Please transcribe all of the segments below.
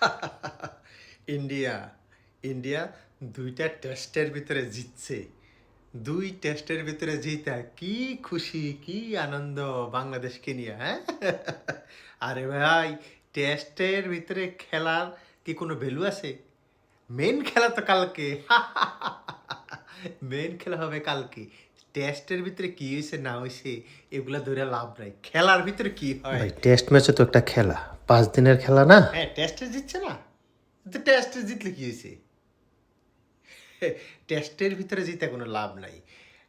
India. India দুইটা টেস্টের ভিতরে জিতছে। দুই টেস্টের ভিতরে জিতা কি খুশি, কি আনন্দ বাংলাদেশকে নিয়ে হ্যাঁ? আরে ভাই, টেস্টের ভিতরে খেলার কি কোনো ভ্যালু আছে? মেন খেলা তো কালকে। মেন খেলা হবে কালকে। টেস্টের ভিতরে কি হয়েছে, না হয়েছে, এগুলা ধরে লাভ নাই। খেলার ভিতরে কি হয়? টেস্ট ম্যাচে তো একটা খেলা। পাঁচ দিনের খেলা না? হ্যাঁ টেস্টে জিতছে না। তো টেস্টে জিতলে কি হয়েছে? টেস্টের ভিতরে জিতে কোনো লাভ নাই।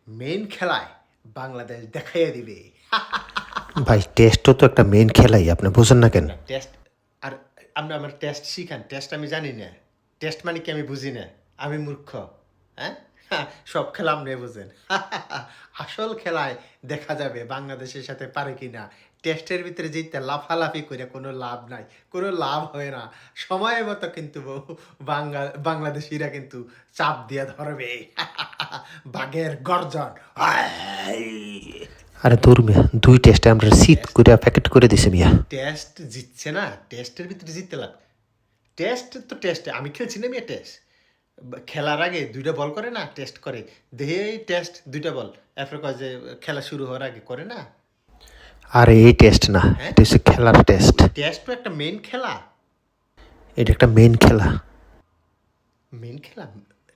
মেন খেলায় বাংলাদেশ দেখাইয়া দিবে। ভাই টেস্টও তো একটা মেন খেলাই আপনি বোঝেন না কেন? টেস্ট আর আপনি আমার টেস্ট শিখান। টেস্ট আমি জানি না। টেস্ট মানে কি আমি বুঝি না? আমি মূর্খ হ্যাঁ? সব খেলা আপনি বুঝেন। আসল খেলায় দেখা যাবে বাংলাদেশের সাথে পারে কি না টেস্টের ভিতরে জিততে লাফালাফি করে কোনো লাভ নাই কোনো লাভ হয় না। সময় মতো কিন্তু বাংলা বাংলাদেশিরা কিন্তু চাপ দিয়ে ধরবে। বাঘের গর্জন। আরে দূর মিয়া দুই টেস্টে আমরা শীত করে প্যাকেট করে দিছে মিয়া। টেস্ট জিতছে না টেস্টের ভিতরে জিততে লাগ। টেস্ট তো টেস্টে আমি খেলছি না মেয়ে টেস্ট। খেলার আগে দুইটা বল করে না টেস্ট করে? দেহে টেস্ট দুইটা বল। এরপর কয় যে খেলা শুরু হওয়ার আগে করে না? আর এই টেস্ট না এটা হচ্ছে খেলার টেস্ট টেস্ট তো একটা মেন খেলা। এটা একটা মেন খেলা। মেন খেলা?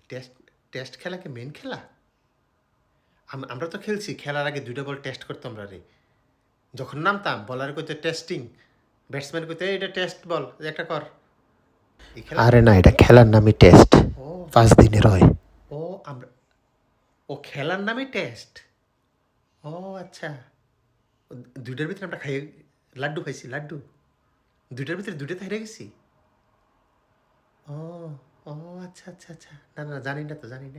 টেস্ট টেস্ট খেলাকে মেন খেলা? আম- আমরা তো খেলছি খেলার আগে দুইটা বল টেস্ট করতাম আমরা রে। যখন নামতাম বলার কইতে টেস্টিং ব্যাটসম্যান কইতে "এই, এটা টেস্ট বল একটা কর। এই খেলা আরে না এটা খেলার নামই টেস্ট ও। পাঁচ দিনের হয়। ও আমরা ও খেলার নামে টেস্ট ও আচ্ছা। দুইটার ভিতরে আমরা খাই লাড্ডু খাইছি লাড্ডু। দুইটার ভিতরে দুইটাতে হেরে গেছি। ও ও আচ্ছা আচ্ছা আচ্ছা। না না জানি না তো জানি না।